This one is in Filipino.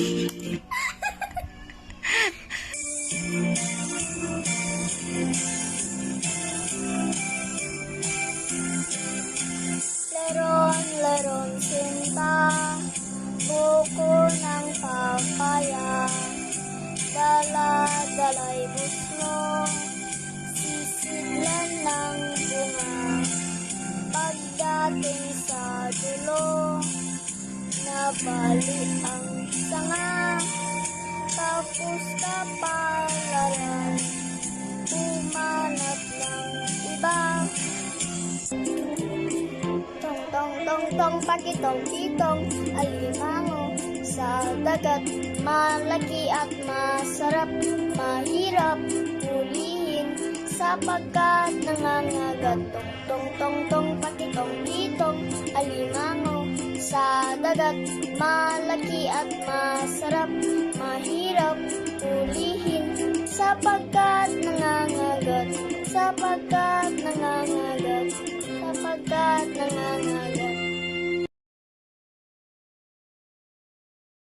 Leron, leron, sinta, buko ng papaya, dala, dalay busno, sisidlan ng bunga, pagdating sa dulo, nabali ang tapos kapalaran, umanat ng iba. Tong tong tong tong pakitong kitong alimango sa dagat. Malaki at masarap mahirap hulihin sapagkat nangangagat. Tong tong tong tong pakitong kitong alimango sa dagat. Malaki at masarap mahirap hulihin sapagkat nangangagat sapagkat nangangagat sapagkat nangangagat